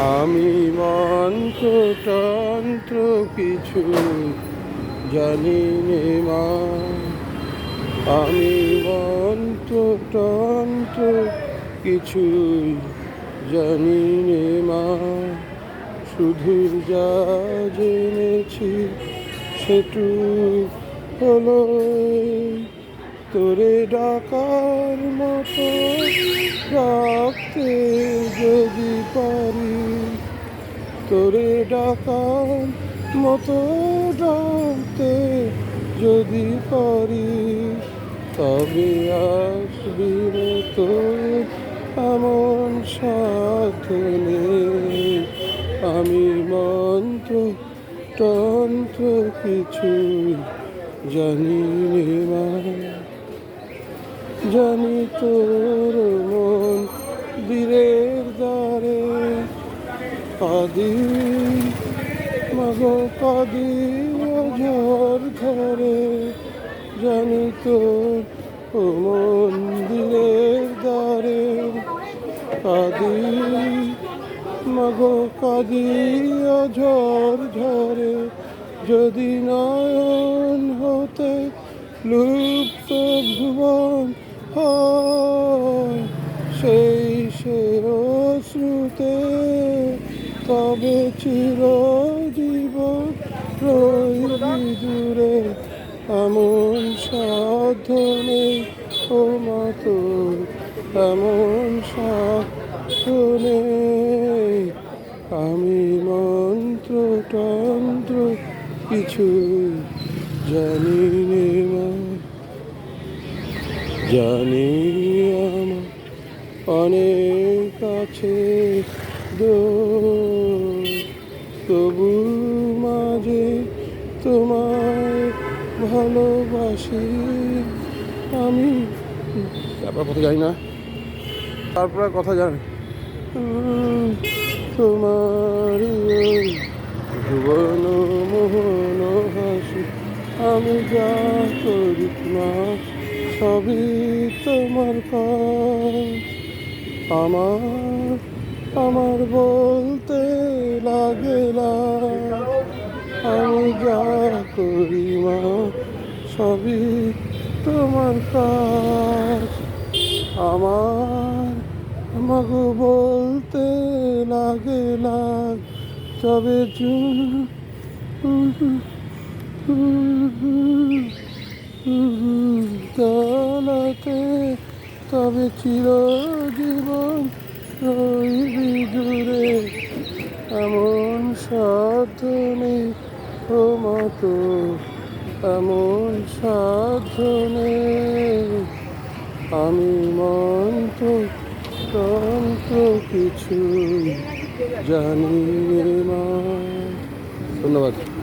আমি মন্ত্রতন্ত্র কিছু জানি নে মা। আমি মন্ত্রতন্ত্র কিছু জানি নে মা। শুধু যা জেনেছি সেটু হলো তোরে ডাকার মতো ডাকতে যদি পারি, তোরে ডাকার মতো ডাকতে যদি পারি, তবে আসবি তোর এমন সাধনে আমি মন্ত্র, তন্ত্র কিছু জানি মা। জানি তোর মন বীরের দ্বারে। কাদি মাগো কাদি ঝড় ধরে জানি তোর মন্দিরের দ্বারে। কাদি মাগো কাদি ঝড় ঝরে যদি নয়ন হতে লুপ্ত ভুবন হয় সেই সে শ্রুতে তবে চির জীবন রইবি দূরে। এমন সাধনে ও মতো এমন সাধনে আমি মন্ত্র তন্ত্র কিছু জানি জানি আমার অনেক আছে তবু মাঝে তোমায় ভালোবাসি। আমি তারপর কথা জানি না। তারপরে কথা জানি তোমার ভুবন মোহন হাসি, আমি যা করি না সবই তোমার আমার আমার বলতে লাগে আমি যা করি মা, সবই তোমার কাজ। আমার আমাকে বলতে লাগে লাগ তবে চুপ তলাতে তবে চিরজীবন রইবি দূরে এমন সাধনে ও মতো এমন সাধনে আমি মন্ত্র তন্ত্র কিছু জানি না ধন্যবাদ